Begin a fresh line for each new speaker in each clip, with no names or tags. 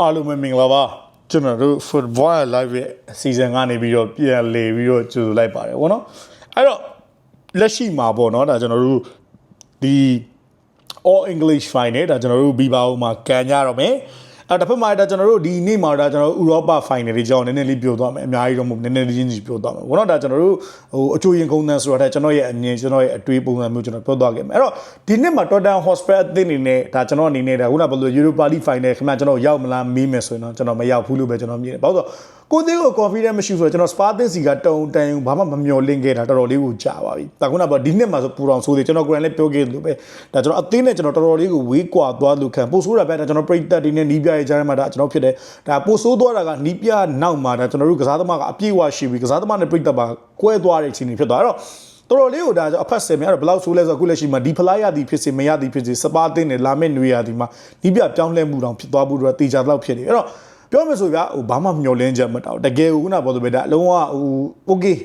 အားလုံးပဲမင်္ဂလာပါကျွန်တော်တို့ football live ရဲ့ season ကနေပြီးတော့ပြန်လေပြီးတော့ကြိုဆိုလိုက်ပါတယ်ဗောနော်အဲ့တော့လက်ရှိမှာပေါ့နော်ဒါကျွန်တော်တို့ဒီ all english final ဒါကျွန်တော်တို့ဘီဘာအိုမှာကန်ကြတော့မယ် အဲ့တစ်ဖက်မှာဒါကျွန်တော်တို့ဒီနေ့မှာဒါကျွန်တော်တို့ဥရောပ final တွေကြောင်းနည်းနည်းလေးပြောသွားမယ်အများကြီးတော့မဟုတ်နည်းနည်းလေးချင်းစီပြောသွားမယ်ဘောနော်ဒါကျွန်တော်တို့ဟိုအချိုရင်ကုန်းတန်းဆိုတော့ကျွန်တော်ရဲ့အမြင်ကျွန်တော်ရဲ့အတွေးပုံစံမျိုးကျွန်တော်ပြောသွားခဲ့မယ်အဲ့တော့ဒီနေ့မှာ Tottenham Hotspur အသင်းအနေနဲ့ဒါကျွန်တော်အနေနဲ့ဒါခုနကဘယ်လို Europa League final ခင်ဗျကျွန်တော်ရောက်မလားမေးမယ်ဆိုရင်တော့ကျွန်တော်မရောက်ဘူးလို့ပဲကျွန်တော်မြင်တယ်ဘာလို့ဆို ကိုသေးကို confidence မရှိဘူးဆိုတော့ကျွန်တော် Spa တင်စီကတုံတန်ဘာမှမမျော်လင့်ခဲ့တာတော်တော်လေးကိုကြာပါပြီဒါခုနကဒီနှစ်မှာဆိုပူတော်ဆိုသေးကျွန်တော်ကိုယ်တိုင်လည်းပြောခဲ့လို့ပဲဒါကျွန်တော်အသင်းနဲ့ကျွန်တော်တော်တော်လေးကိုဝေးကွာသွားလို့ခံပို့ဆိုးတာပဲဒါကျွန်တော်ပြိတက်တွေနဲ့နီးပြရဲ့ကြားထဲမှာဒါကျွန်တော်ဖြစ်တယ်ဒါပို့ဆိုးသွားတာကနီးပြနောက်မှာဒါကျွန်တော်တို့ကစားသမားကအပြည့်အဝရှိပြီးကစားသမားနဲ့ပြိတက်ပါကွဲသွားတဲ့အချိန်တွေဖြစ်သွားအဲ့တော့တော်တော်လေးကိုဒါအဖတ်ဆယ်များတော့ဘယ်လောက်ဆိုးလဲဆိုတော့အခုလက်ရှိမှာဒီဖလားရသည်ဖြစ်စေမရသည်ဖြစ်စေစပါတင်းနဲ့လာမယ့်နွေရာသီမှာနီးပြပြောင်းလဲမှုတောင်ဖြစ်သွားဖို့တော့တေချာတော့ဖြစ်နေအဲ့တော့ ပြောမယ်ဆိုပြဟိုဘာမှမျောလင်းချက်မတောက်တကယ်ကိုခုနပြောသလိုပဲဒါအလုံးဝဟို okay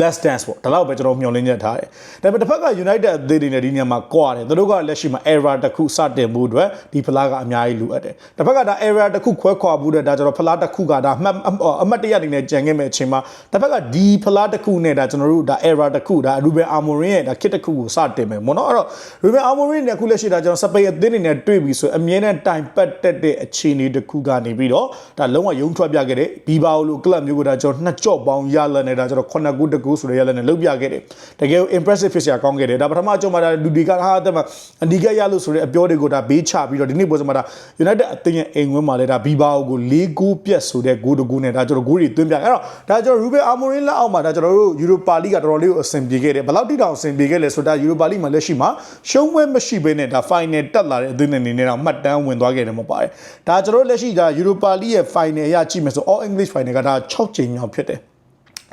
less dance ပေါ့ဒါတော့ပဲကျွန်တော်မျှော်လင့်ချက်ထားတယ်ဒါပေမဲ့တစ်ဖက်က United အသင်းတွေနဲ့ဒီနေရာမှာကွာတယ်သူတို့ကလက်ရှိမှာ error တစ်ခုစတင်မှုအတွက်ဒီဖလားကအများကြီးလိုအပ်တယ်တစ်ဖက်ကဒါ error တစ်ခုခွဲခွာမှုတဲ့ဒါကျွန်တော်ဖလားတစ်ခုကဒါအမှတ်အမှတ်တရအနေနဲ့ကြံခဲ့မဲ့အချိန်မှာတစ်ဖက်ကဒီဖလားတစ်ခုနဲ့ဒါကျွန်တော်တို့ဒါ error တစ်ခုဒါ Ruben Amorim ရဲ့ဒါ kit တစ်ခုကိုစတင်မယ်ပေါ့နော်အဲ့တော့ Ruben Amorim နဲ့အခုလက်ရှိဒါကျွန်တော်စပိန်အသင်းတွေနဲ့တွေ့ပြီဆိုအမြဲတမ်းတိုင်ပတ်တက်တဲ့အခြေအနေတစ်ခုကနေပြီးတော့ဒါလုံးဝယုံထွက်ပြခဲ့တယ်ဘီဘာအိုလိုကလပ်မျိုးကဒါကျွန်တော်နှစ်ကြော့ပေါင်းရလနဲ့ဒါကျွန်တော်9ဂိုးတကူဆိုတဲ့ရလနဲ့လုတ်ပြခဲ့တယ်တကယ် impressive ဖြစ်စရာကောင်းခဲ့တယ်ဒါပထမအကြိမ်မှာဒါလူဒီကဟာတက်မှာအဒီကရလို့ဆိုတဲ့အပြောတွေကိုဒါဘေးချပြီးတော့ဒီနေ့ပွဲစမှာဒါ United အသင်းရဲ့အိမ်ဝင်းမှာလည်းဒါဘီဘာအိုကို၄ဂိုးပြတ်ဆိုတဲ့ဂိုးတကူနဲ့ဒါကျွန်တော်ဂိုးတွေသွင်းပြအဲ့တော့ဒါကျွန်တော် Ruben Amorim လက်အောက်မှာဒါကျွန်တော်တို့ Europa League ကတော်တော်လေးကိုအဆင်ပြေခဲ့တယ်ဘယ်လောက်တိတောင်အဆင်ပြေခဲ့လဲဆိုတော့ Europa League မှာလက်ရှိမှာရှုံးပွဲမရှိဘဲနဲ့ဒါ final တက်လာတဲ့အသင်းအနေနဲ့တော့မှတ်တမ်းဝင်သွားခဲ့တယ်မပါတယ်ဒါကျွန်တော်တို့လက်ရှိဒါ Europa League ရဲ့ final ရကြည့်မယ်ဆို All English final ကဒါ6ချိန်မြောက်ဖြစ်တယ်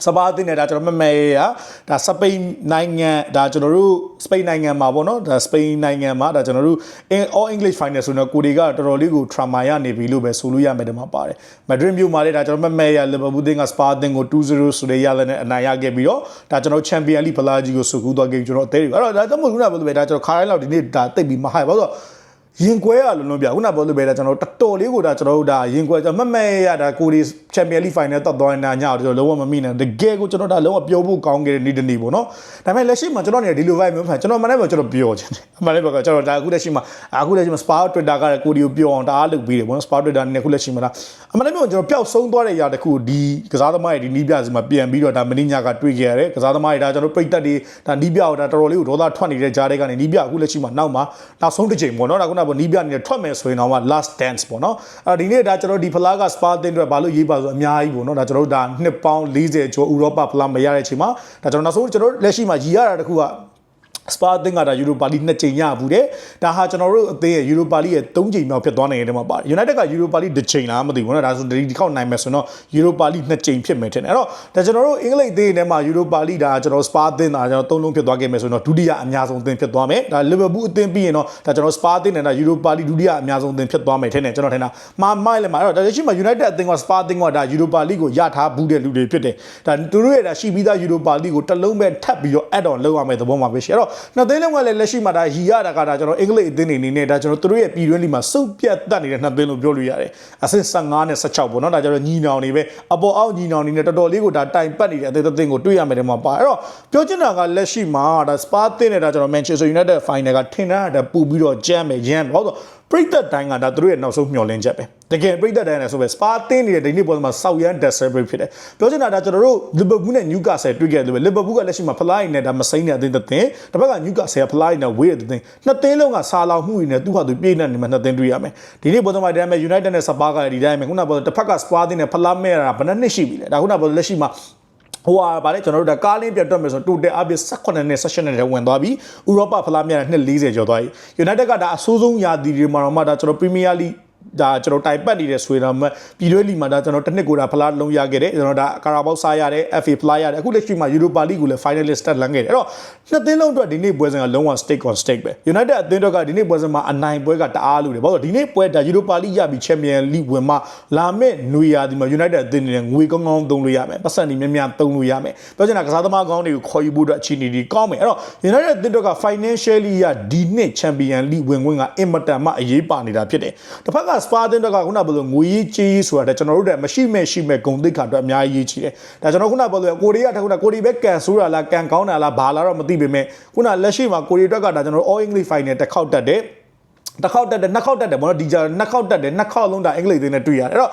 စပါးအသင်းနဲ့ဒါကျွန်တော်မမဲရဒါစပိန်နိုင်ငံဒါကျွန်တော်တို့စပိန်နိုင်ငံမှာပေါ့နော်ဒါစပိန်နိုင်ငံမှာဒါကျွန်တော်တို့ all english final ဆိုတော့ကိုတွေကတော်တော်လေးကို trauma ရနေပြီလို့ပဲဆိုလို့ရမယ်တမှာပါတယ်မဒရစ်မြို့မှာလည်းဒါကျွန်တော်မမဲရလီဗာပူးတင်းကစပါးအသင်းကို2-0ဆိုတဲ့ရလနဲ့အနိုင်ရခဲ့ပြီးတော့ဒါကျွန်တော်ချန်ပီယံလိဖလားကြီးကိုစုကူးသွားခဲ့ပြီးကျွန်တော်အသေးတွေအဲ့တော့ဒါတော့မဟုတ်ဘူးလားဘယ်လိုပဲဒါကျွန်တော်ခါတိုင်းလောက်ဒီနေ့ဒါတိတ်ပြီးမဟိုက်ပါတော့ ရင်ကွဲရလုံးလုံးပြခုနပြောလို့ပဲဒါကျွန်တော်တော်တော်လေးကိုဒါကျွန်တော်တို့ဒါရင်ကွဲကျွန်တော်မမဲရဒါကိုဒီချန်ပီယံလိဖိုင်နယ်တက်သွားနေတာညတော့ကျွန်တော်လုံးဝမမိနိုင်တကယ်ကိုကျွန်တော်ဒါလုံးဝပြောဖို့ကောင်းခဲ့တဲ့နေ့တနေ့ပေါ့နော်ဒါပေမဲ့လက်ရှိမှာကျွန်တော်နေဒီလို vibe မျိုးမှကျွန်တော်မနေ့ကကျွန်တော်ပြောချင်တယ်အမှန်လည်းပြောကျွန်တော်ဒါအခုလက်ရှိမှာအခုလက်ရှိမှာ Spa Twitter ကကိုဒီကိုပြောအောင်တအားလုပ်ပြီးတယ်ပေါ့နော် Spa Twitter နဲ့အခုလက်ရှိမှာဒါအမှန်လည်းပြောကျွန်တော်ပျောက်ဆုံးသွားတဲ့ຢာတခုဒီကစားသမားရဲ့ဒီနီးပြစီမှာပြန်ပြီးတော့ဒါမင်းညကတွေ့ခဲ့ရတယ်ကစားသမားတွေဒါကျွန်တော်ပြိတက်တွေဒါနီးပြတော့ဒါတော်တော်လေးကိုဒေါသထွက်နေတဲ့ကြားတွေကနေနီးပြအခုလက်ရှိမှာနောက်မှာနောက်ဆုံးတစ်ချိန်ပေါ့နော်ဒါခုနကနီးပြအနေနဲ့ထွက်မယ်ဆိုရင်တော့ last dance ပေါ့နော်အဲ့ဒီနေ့ဒါကျွန်တော်ဒီဖလားက Spa တင်အတွက်ဘာလို့ရေးပါဆိုအများကြီးပေါ့နော်ဒါကျွန်တော်တို့ဒါနှစ်ပေါင်း40ကျော်ဥရောပဖလားမရတဲ့အချိန်မှာဒါကျွန်တော်နောက်ဆုံးကျွန်တော်လက်ရှိမှာရည်ရတာတခုက စပါအသင်းကဒါယူရိုပါလိနှစ်ကြိမ်ရဘူးတဲ့ဒါဟာကျွန်တော်တို့အသင်းရဲ့ယူရိုပါလိရဲ့၃ကြိမ်မြောက်ဖြစ်သွားနိုင်တယ်မှာပါတယ် United ကယူရိုပါလိတစ်ကြိမ်လားမသိဘူးနော်ဒါဆိုဒီခေါက်နိုင်မယ်ဆိုတော့ယူရိုပါလိနှစ်ကြိမ်ဖြစ်မယ်ထင်တယ်အဲ့တော့ဒါကျွန်တော်တို့အင်္ဂလိပ်အသင်းထဲမှာယူရိုပါလိဒါကျွန်တော်စပါအသင်းဒါကျွန်တော်၃လုံးဖြစ်သွားခဲ့မယ်ဆိုတော့ဒုတိယအများဆုံးအသင်းဖြစ်သွားမယ်ဒါလီဗာပူးအသင်းပြီးရင်တော့ဒါကျွန်တော်စပါအသင်းနဲ့ဒါယူရိုပါလိဒုတိယအများဆုံးအသင်းဖြစ်သွားမယ်ထင်တယ်ကျွန်တော်ထင်တာမာမိုက်လည်းမှာအဲ့တော့ဒါရှိမှ United အသင်းကစပါအသင်းကဒါယူရိုပါလိကိုရထားဘူးတဲ့လူတွေဖြစ်တယ်ဒါသူတို့ရဲ့ဒါရှိပြီးသားယူရိုပါလိကိုတစ်လုံးပဲထပ်ပြီးတော့ add on လုပ်ရမယ်သဘောမှာပဲရှိအဲ့တော့နှစ်သိန်းလုံးကလည်းလက်ရှိမှာဒါရီရတာကဒါကျွန်တော်အင်္ဂလိပ်အသင်းတွေအနေနဲ့ဒါကျွန်တော်တို့ရဲ့ပြည်တွင်းလီမှာစုပ်ပြတ်တတ်နေတဲ့နှစ်သိန်းလို့ပြောလို့ရတယ်အဆင့်15နဲ့16ပေါ့နော်ဒါကျွန်တော်ညီနောင်နေပဲအပေါ်အောက်ညီနောင်နေနဲ့တော်တော်လေးကိုဒါတိုင်ပတ်နေတဲ့အသင်းသင်းကိုတွေ့ရမယ်တဲ့မှာပါအဲ့တော့ပြောချင်တာကလက်ရှိမှာဒါစပါသင်းနဲ့ဒါကျွန်တော် Manchester United final ကထင်တာဒါပူပြီးတော့ကြမ်းမယ်ရမ်းဟုတ်တော့ ပရိသတ်တိုင်းကဒါသူတို့ရဲ့နောက်ဆုံးမျှော်လင့်ချက်ပဲတကယ်ပရိသတ်တိုင်းလည်းဆိုပဲစပါတင်းနေတဲ့ဒီနေ့ပေါ်မှာဆောက်ရမ်း desperate ဖြစ်တယ်ပြောချင်တာဒါကျွန်တော်တို့လီဗာပူးနဲ့နျူကာဆယ်တွေ့ခဲ့တယ်ပဲလီဗာပူးကလက်ရှိမှာဖလားရင်နဲ့ဒါမစိမ့်တဲ့အသင်းတစ်သင်းတစ်ဖက်ကနျူကာဆယ်ကဖလားရင်နဲ့ဝေးတဲ့သင်းနှစ်သင်းလုံးကစာလောင်မှုတွေနဲ့သူ့ဟာသူပြေးနေနေမှာနှစ်သင်းတွေ့ရမယ်ဒီနေ့ပေါ်မှာဒါပေမဲ့ United နဲ့စပါကလည်းဒီတိုင်းပဲခုနကပေါ်တစ်ဖက်ကစပါတင်းနဲ့ဖလားမဲ့တာဘယ်နှစ်နှစ်ရှိပြီလဲဒါခုနကပေါ်လက်ရှိမှာ ဟိုဟာဗါလေကျွန်တော်တို့ဒါကားလင်းပြတ်တွက်မယ်ဆိုတော့ total အပြည့်18နဲ့18နဲ့ဝင်သွားပြီဥရောပဖလားမြတ်နဲ့240ကျော်သွားပြီ United ကဒါအဆိုးဆုံးရာသီတွေမှာတော့မှဒါကျွန်တော် Premier League ဒါကျွန်တော်တိုင်ပတ်နေတဲ့ဆွေတော်မှာပြည်တွင်းလီမှာဒါကျွန်တော်တစ်နှစ်ကိုဒါဖလားလုံးရခဲ့တယ်ကျွန်တော်ဒါကာရာဘောက်စားရတယ် FA ဖလားရတယ်အခုလက်ရှိမှာ Europa League ကိုလည်း finalist တက်လန်းခဲ့တယ်အဲ့တော့နှစ်သင်းလုံးအတွက်ဒီနေ့ပွဲစဉ်ကလုံးဝ stake on stake ပဲ United အသင်းတော့ကဒီနေ့ပွဲစဉ်မှာအနိုင်ပွဲကတအားလို့တယ်ဘာလို့ဒီနေ့ပွဲဒါ Europa League ရပြီး Champion League ဝင်မှာလာမဲ့နွေရာဒီမှာ United အသင်းတွေငွေကောင်းကောင်းသုံးလို့ရမယ်ပတ်စံတွေများများသုံးလို့ရမယ်ပြောချင်တာကစားသမားကောင်းတွေကိုခေါ်ယူဖို့အတွက်အခြေအနေတွေကောင်းမယ်အဲ့တော့ United အသင်းတော့က financially ရဒီနှစ် Champion League ဝင်ခွင့်ကအင်မတန်မှအရေးပါနေတာဖြစ်တယ်တစ်ဖက်ကစပါတင်တော့ကခုနပြောလို့ငွေကြီးကြီးဆိုတာတဲ့ကျွန်တော်တို့တဲ့မရှိမဲ့ရှိမဲ့ဂုံတိတ်ခါအတွက်အများကြီးကြီးတယ်ဒါကျွန်တော်ခုနပြောလို့ကိုရီးယားထက်ခုနကိုရီးပဲကန်ဆိုးတာလားကန်ကောင်းတာလားဘာလားတော့မသိပေမဲ့ခုနလက်ရှိမှာကိုရီးအတွက်ကဒါကျွန်တော်တို့ all english final တစ်ခေါက်တက်တယ်တစ်ခေါက်တက်တယ်နှစ်ခေါက်တက်တယ်ဘောနော်ဒီကြာနှစ်ခေါက်တက်တယ်နှစ်ခေါက်လုံးဒါအင်္ဂလိပ်သင်းနဲ့တွေ့ရတယ်အဲ့တော့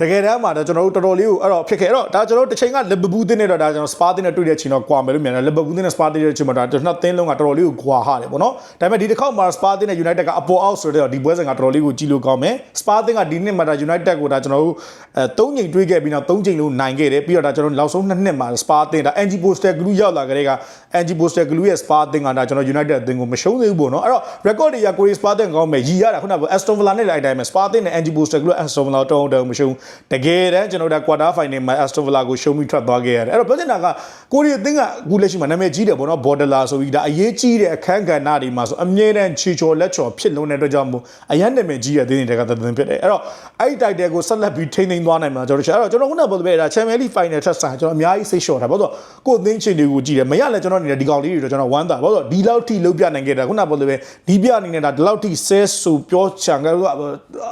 တကယ်တမ်းမှာတော့ကျွန်တော်တို့တော်တော်လေးကိုအဲ့တော့ဖြစ်ခဲ့အဲ့တော့ဒါကျွန်တော်တို့တစ်ချိန်ကလီဗာပူးတင်းနဲ့တော့ဒါကျွန်တော်စပါတင်းနဲ့တွေ့တဲ့ချိန်တော့ကွာမယ်လို့မြင်တယ်လီဗာပူးတင်းနဲ့စပါတင်းတဲ့ချိန်မှာဒါနှစ်သင်းလုံးကတော်တော်လေးကိုကွာဟာတယ်ပေါ့နော်ဒါပေမဲ့ဒီတစ်ခေါက်မှာစပါတင်းနဲ့ United ကအပေါ်အောက်ဆိုတော့ဒီပွဲစဉ်ကတော်တော်လေးကိုကြည့်လို့ကောင်းမယ်စပါတင်းကဒီနှစ်မှာဒါ United ကိုဒါကျွန်တော်တို့အဲ၃ချိန်တွေးခဲ့ပြီးတော့၃ချိန်လုံးနိုင်ခဲ့တယ်ပြီးတော့ဒါကျွန်တော်နောက်ဆုံးနှစ်နှစ်မှာစပါတင်းဒါ Angie Poster Glue ရောက်လာကြတဲ့က Angie Poster Glue ရဲ့စပါတင်းကဒါကျွန်တော် United အသင်းကိုမရှုံးသေးဘူးပေါ့နော်အဲ့တော့ record တွေကကိုရီစပါတင်းကောင်းမယ်ရီရတာခုနက Aston Villa နဲ့လိုက်တိုင်းမှာစပါတင်းနဲ့ Angie Poster Glue Aston Villa တောင်းတောင်းမရှုံးတကယ်တမ်းကျွန်တော်တို့ quarter final မှာ Aston Villa ကိုရှုံးပြီးထွက်သွားခဲ့ရတယ်အဲ့တော့ပြောချင်တာကကိုရီအသင်းကအခုလက်ရှိမှာနာမည်ကြီးတယ်ပေါ့နော် Borderla ဆိုပြီးဒါအရေးကြီးတဲ့အခန်းကဏ္ဍတွေမှာဆိုအမြဲတမ်းချီချော်လက်ချော်ဖြစ်လုံးတဲ့အတွက်ကြောင့်မို့အရန်နာမည်ကြီးတဲ့သင်းတွေကသင်းဖြစ်တယ်အဲ့တော့အဲ့ဒီ title ကိုဆက်လက်ပြီးထိန်းသိမ်းသွားနိုင်မှာကျွန်တော်တို့အဲ့တော့ကျွန်တော်ခုနကပြောတဲ့ဒါ Champions League final ထက်ဆိုင်ကျွန်တော်အများကြီးစိတ်လျှော့တာဘာလို့ကိုယ်သင်းချင်းတွေကိုကြည့်တယ်မရလဲကျွန်တော်အနေနဲ့ဒီကောင်လေးတွေတော့ကျွန်တော်ဝမ်းသာဘာလို့ဒီလောက်ထိလုံးပြနိုင်ခဲ့တာခုနကပြောတဲ့ဒီပြအနေနဲ့ဒါဒီလောက်ထိဆဲဆူပြောချံက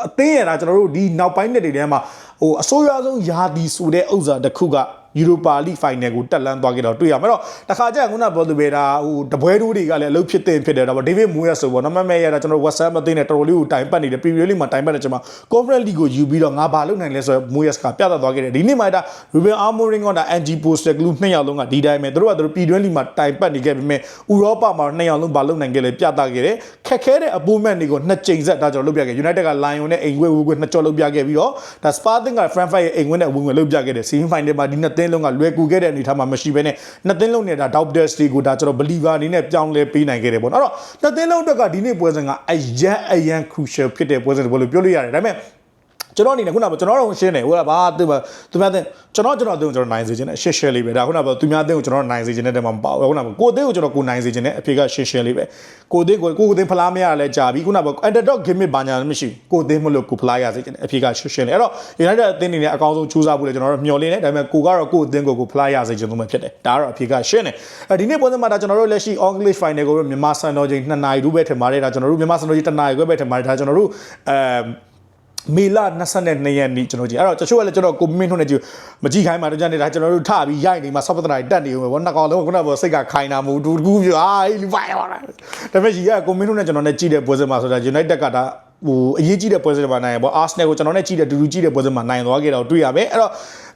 အသင်းရတာကျွန်တော်တို့ဒီနောက်ပိုင်းနှစ်တွေထဲမှာ ဟိုအဆိုးရွားဆုံးယာတီဆိုတဲ့ဥစ္စာတစ်ခုက ယူရိုပါလိဖိုင်နယ်ကိုတက်လန်းသွားခဲ့တော့တွေ့ရမှာအဲ့တော့တခါကျရင်ခုနပြောသူပဲဒါဟိုတပွဲတိုးတွေကလည်းအလုပ်ဖြစ်တဲ့ဖြစ်တယ်တော့ဒေးဗစ်မူရဆိုပေါ့နော်မမဲရတာကျွန်တော် WhatsApp မသိနဲ့တော်တော်လေးကိုတိုင်ပတ်နေတယ် Premier League မှာတိုင်ပတ်နေချိန်မှာ Conference League ကိုယူပြီးတော့ငါဘာလုပ်နိုင်လဲဆိုတော့မူရကပြသသွားခဲ့တယ်ဒီနေ့မှဒါ Ruben Amorim ကဒါ NG Poster Glue နှစ်ယောက်လုံးကဒီတိုင်းပဲသူတို့ကသူတို့ပြည်တွင်းလီမှာတိုင်ပတ်နေခဲ့ပေမဲ့ဥရောပမှာနှစ်ယောက်လုံးဘာလုပ်နိုင်ခဲ့လဲပြသခဲ့တယ်ခက်ခဲတဲ့အပိုးမက်တွေကိုနှစ်ကြိမ်ဆက်ဒါကျွန်တော်လုပ်ပြခဲ့ United က Lion နဲ့အိမ်ဝဲဝဲဝဲနှစ်ကြော်လုပ်ပြခဲ့ပြီးတော့ဒါ Spartan က Frankfurt ရဲ့အိမ်ဝဲနဲ့ဝင်ဝင်လုပ်ပြခဲ့တယ် Semi Final မှာဒီနှစ်သင်းလုံးကလွယ်ကူခဲ့တဲ့အနေအထားမှာမရှိဘဲနဲ့နှစ်သင်းလုံးနဲ့ဒါ Doubters တွေကိုဒါကျွန်တော် believer အနေနဲ့ပြောင်းလဲပေးနိုင်ခဲ့တယ်ပေါ့နော်အဲ့တော့နှစ်သင်းလုံးအတွက်ကဒီနေ့ပွဲစဉ်ကအရန်အရန် crucial ဖြစ်တဲ့ပွဲစဉ်တွေလို့ပြောလို့ရတယ်ဒါပေမဲ့ ကျွန်တော်အနေနဲ့ခုနကကျွန်တော်တို့ရှင်းတယ်ဟိုကဘာသူသူများတဲ့ကျွန်တော်ကျွန်တော်အတင်းကိုကျွန်တော်နိုင်စေခြင်းနဲ့ရှက်ရှက်လေးပဲဒါခုနကသူများအတင်းကိုကျွန်တော်နိုင်စေခြင်းနဲ့တည်းမှာမပေါ့ခုနကကိုအတင်းကိုကျွန်တော်ကိုနိုင်စေခြင်းနဲ့အဖေကရှက်ရှက်လေးပဲကိုအတင်းကိုကိုအတင်းဖလားမရလဲကြာပြီခုနက underdog gimmick ဘာညာမရှိကိုအတင်းမလို့ကိုဖလားရစေခြင်းနဲ့အဖေကရှက်ရှက်လေးအဲ့တော့ United အတင်းအနေနဲ့အကောင်းဆုံးစူးစမ်းဖို့လေကျွန်တော်တို့မျှော်လင့်နေဒါပေမဲ့ကိုကတော့ကိုအတင်းကိုကိုဖလားရစေခြင်းသုံးပဲဖြစ်တယ်ဒါကတော့အဖေကရှင်းတယ်အဲဒီနေ့ပွဲစဉ်မှာဒါကျွန်တော်တို့လက်ရှိ English final ကိုမြန်မာစံတော်ချိန်2နာရီတို့ပဲထင်ပါတယ်ဒါကျွန်တော်တို့မြန်မာစံတော်ချိန်1နာရီခွဲပဲထင်ပါတယ်ဒါကျွန်တော်တို့အဲ မေလ22ရက်နေ့ကျွန်တော်ကြည့်အဲ့တော့တချို့ကလည်းကျွန်တော်ကိုမင်းထွန်းနေကြည့်မကြည့်ခိုင်းပါတော့ကြနေတာကျွန်တော်တို့ထပြီးရိုက်နေမှာဆော့ပတနာတက်နေဦးမယ်ဘောနှစ်ကောင်လုံးခုနကစိတ်ကခိုင်းတာမဟုတ်ဘူးတူကူအာအေးလူပိုင်ပါလားဒါပေမဲ့ကြီးကကိုမင်းထွန်းနဲ့ကျွန်တော်နဲ့ကြည့်တဲ့ပွဲစဉ်မှာဆိုတာ United ကဒါဟိုအရေးကြီးတဲ့ပွဲစဉ်တွေမှာနိုင်ရပေါ့ Arsenal ကိုကျွန်တော်နဲ့ကြည့်တဲ့ဒူဒူကြည့်တဲ့ပွဲစဉ်မှာနိုင်သွားခဲ့တော့တွေ့ရမယ်အဲ့တော့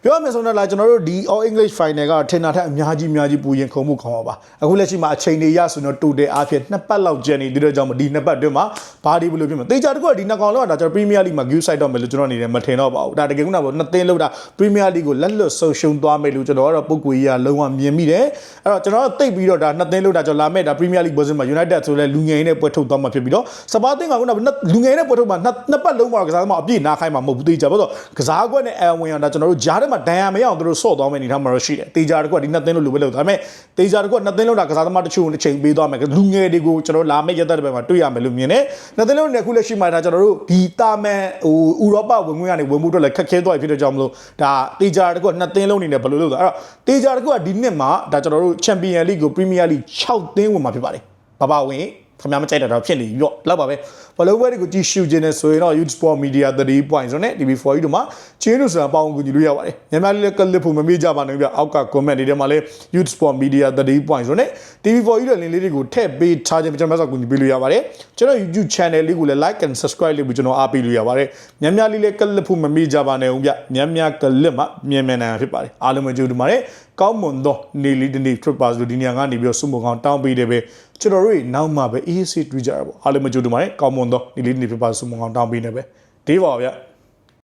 ပြောရမယ်ဆိုတော့လာကျွန်တော်တို့ဒီ All English Final ကထင်တာထက်အများကြီးအများကြီးပူရင်ခုံမှုခေါင်းပါပါအခုလက်ရှိမှာအချိန်တွေရဆိုတော့တိုတယ်အားဖြင့်နှစ်ပတ်လောက်ကျန်နေသေးတဲ့ကြောင့်ဒီနှစ်ပတ်အတွင်းမှာဘာဒီဘယ်လိုဖြစ်မလဲတေချာတကူကဒီနှစ်ကောင်လောက်ကဒါကျွန်တော် Premier League မှာ view site တော့မယ်လို့ကျွန်တော်အနေနဲ့မထင်တော့ပါဘူးဒါတကယ်ကပေါ့နှစ်သင်းလောက်တာ Premier League ကိုလက်လွတ်ဆုံးရှုံးသွားမယ်လို့ကျွန်တော်ကတော့ပုံကွေကြီးကလုံးဝမြင်မိတယ်အဲ့တော့ကျွန်တော်တိတ်ပြီးတော့ဒါနှစ်သင်းလောက်တာကျွန်တော်လာမဲ့ဒါ Premier League ပွဲစဉ်မှာ United ဆိုလဲလူငယ်နဲ့ပွဲထုတ်သွားမှာဖြစ်ပြီးတော့စပါတင်ကခုနကလူငယ်နဲ့ပွဲထုတ်မှာနှစ်ပတ်လုံးမှာကစားသမားအပြည့်နားခိုင်းမှာမဟုတ်ဘူးတေချာဘာလို့ကစားကွက်နဲ့အဝင်အောင်ဒါကျွန်တော်တို့ဂျားထဲမှာဒဏ်ရာမရအောင်တို့ဆော့သွားမယ်အနေထားမှာတော့ရှိတယ်တေချာတကွက်ဒီနှစ်သင်းလို့လိုပဲလို့ဒါပေမဲ့တေချာတကွက်နှစ်သင်းလို့တာကစားသမားတချို့တစ်ချိန်ပေးသွားမယ်လူငယ်တွေကိုကျွန်တော်လာမယ့်ရက်သက်တွေမှာတွေ့ရမယ်လို့မြင်တယ်နှစ်သင်းလို့နဲ့ခုလက်ရှိမှာဒါကျွန်တော်တို့ဒီတာမန်ဟိုဥရောပဝင်ခွင့်ကနေဝင်မှုတော့လည်းခက်ခဲသွားပြီဖြစ်တဲ့ကြောင့်မလို့ဒါတေချာတကွက်နှစ်သင်းလုံးအနေနဲ့ဘယ်လိုလုပ်လဲအဲ့တော့တေချာတကွက်ကဒီနှစ်မှာဒါကျွန်တော်တို့ချန်ပီယံလိကိုပရီးမီးယားလိ6သင်းဝင်မှာဖြစ်ပါတယ်ဘာပါဝင် ခင်ဗျားမကြိုက်တာတော့ဖြစ်နေပြီပေါ့လောက်ပါပဲဘလော့ဝဲတွေကိုကြည့်ရှုခြင်းနဲ့ဆိုရင်တော့ Youth Sport Media 3 points နဲ့ TV4 ကြီးတို့မှာချင်းတို့ဆိုတာပေါင်းကူညီလို့ရပါတယ်မြန်မာလေးလည်းကလစ်ဖို့မမေ့ကြပါနဲ့ပြအောက်က comment တွေထဲမှာလည်း Youth Sport Media 3 points နဲ့ TV4 ကြီးတို့လင်းလေးတွေကိုထည့်ပေးထားခြင်းကျွန်တော်ဆက်ကူညီပေးလို့ရပါတယ်ကျွန်တော် YouTube channel လေးကိုလည်း like and subscribe လုပ်ပြီးကျွန်တော်အားပေးလို့ရပါတယ်မြန်မြန်လေးလည်းကလစ်ဖို့မမေ့ကြပါနဲ့ဦးဗျမြန်မြန်ကလစ်မှမြန်မြန်နိုင်ဖြစ်ပါတယ်အားလုံးပဲကြိုးတူပါတယ်ကောင်းမွန်သောနေလေးတစ်နေ့ trip pass လို့ဒီနေရာကနေပြီးတော့စုံမကောင်တောင်းပေးတယ်ပဲကျွန်တော်တို့နောက်မှပဲ EAC တွေ့ကြရပါအားလုံးပဲကြိုးတူပါတယ်ကောင်းမွန်သောနေလေးတစ်နေ့ trip pass စုံမကောင်တောင်းပေးနေပဲဒီပါဗျ